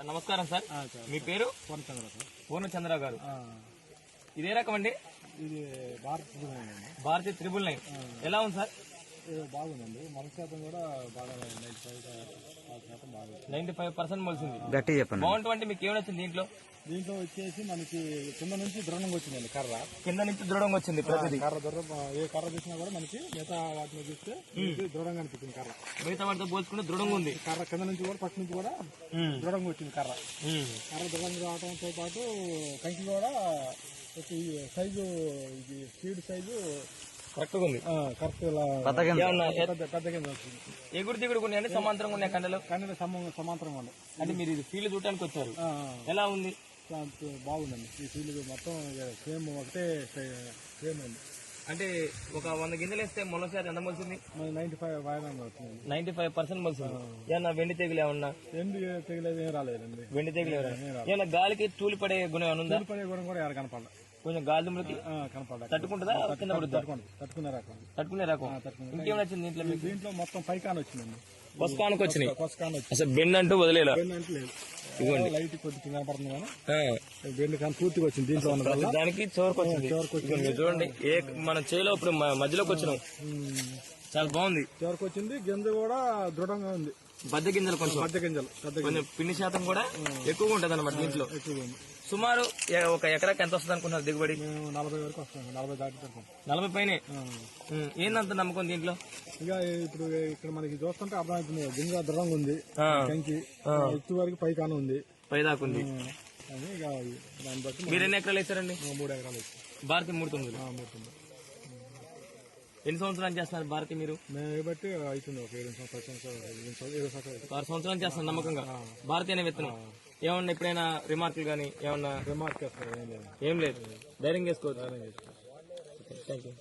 నమస్కారం సార్. మీ పేరు? పూర్ణచంద్ర సార్. పూర్ణచంద్ర గారు. ఇదే రకం అండి? ఇది భారత సుబ్రహ్మణ్యం భారతీయ త్రిబుల్ నైన్. ఎలా ఉంది సార్? బాగుందండి. మన శాతం కూడా బాగా నైన్టీ ఫైవ్ పర్సెంట్ మొలిసింది. గట్టి చెప్పండి. బాగుంటుంది మీకు ఏమైనా వచ్చింది దీంట్లో? దీంట్లో వచ్చేసి మనకి కింద నుంచి దృఢంగా వచ్చిందండి కర్ర. కింద నుంచి దృఢంగా వచ్చింది ప్రతిదీ. కర్ర దృఢ ఏ కర్ర చూసినా కూడా మనకి మిగతా వాటిని చూస్తే ఇది దృఢంగా అనిపించింది కర్ర. మిగతా వాటితో పోల్చుకుంటే దృఢంగా ఉంది. కర్ర కింద నుంచి కూడా ఫస్ట్ నుంచి కూడా. దృఢంగా వచ్చింది కర్ర. కర్ర దృఢంగా రావడంతో పాటు కంకి కూడా ఈ సైజు ఇది సీడ్ సైజు కరెక్ట్గా ఉంది. కరెక్ట్ ఏమన్నా పెద్ద పెద్దగా వచ్చింది. ఎగుడు దిగుడు ఉన్నాయండి సమాంతరంగా ఉన్నాయి కండలు? సమ సమాంతరంగా ఉంది అంటే మీరు ఇది ఫీల్డ్ చూడటానికి వచ్చారు. ఎలా ఉంది? బాగుందండి. ఈ ఫీల్డ్ మొత్తం సేమ్ ఒకటే సేమ్ అండి అంటే ఒక వంద గింజలు వేస్తే మొలసారి ఎంత మొలిసింది? Ninety five ninety five percent మొలిసింది. ఏమన్నా వెండి తెగులు ఏమన్నా? ఎండు తెగలేదు ఏం రాలేదండి. వెండి తెగులు ఏమన్నా? ఏమన్నా గాలికి తూలి పడే గుణం ఏమైనా ఉందా? పడే గుణం కూడా ఎవరు కనపడ కొంచెం గాలి దుమ్ములకి తట్టుకుంటుందా? కింద పడుతుందా? తట్టుకోండి తట్టుకునే రకం. తట్టుకునే రకం. వచ్చింది దీంట్లో మీకు? దీంట్లో మొత్తం పైకాన్ వచ్చిందండి వచ్చినాయి. అసలు బెండ్ అంటూ వదిలేలా? బెండ్ అంటే లేదు. లైట్ కొద్దిగా కనపడుతుంది కానీ ఆ, బెండ్ కానీ పూర్తిగా వచ్చింది దీంట్లో దానికి చివరికి వచ్చింది. చూడండి. ఏ మన చేలో ఇప్పుడు మధ్యలోకి వచ్చినాం. చాలా బాగుంది. చివరికి వచ్చింది. గింజ కూడా దృఢంగా ఉంది. బద్ద గింజలు కొంచెం. పెద్ద గింజలు కొంచెం పిండి శాతం కూడా ఎక్కువగా ఉంటది అనమాట దీంట్లో. ఎక్కువగా ఉంది. సుమారు ఒక ఎకరాకి ఎంత వస్తుంది అనుకుంటున్నారు దిగుబడి? నలభై వరకు వస్తాం నలభై దాటి నలభై పైనే? ఏందంత నమ్మకం దీంట్లో? ఇక ఇప్పుడు ఇక్కడ మనకి చూస్తుంటే అర్థమవుతుంది గింజ దృఢంగా ఉంది కంకి ఎత్తు వరకు పైకాన ఉంది. పైదాకుంది. మీరు ఎన్ని ఎకరాలు వేసారండి? మూడు ఎకరాలు వచ్చాం భారతి మూడు తొమ్మిది. మూడుతుంది ఎన్ని సంవత్సరాలు చేస్తున్నారు భారతి మీరు? మేము బట్టి అవుతుంది ఒక ఏడు సంవత్సరాలు. ఆరు సంవత్సరాలు చేస్తున్నారు నమ్మకంగా. భారతి అనే విత్తనం. ఏమన్నా ఎప్పుడైనా రిమార్కులు కానీ ఏమన్నా? రిమార్క్ చేస్తారు ఏం లేదు. ఏం లేదు. ధైర్యం చేసుకోవచ్చు. Thank you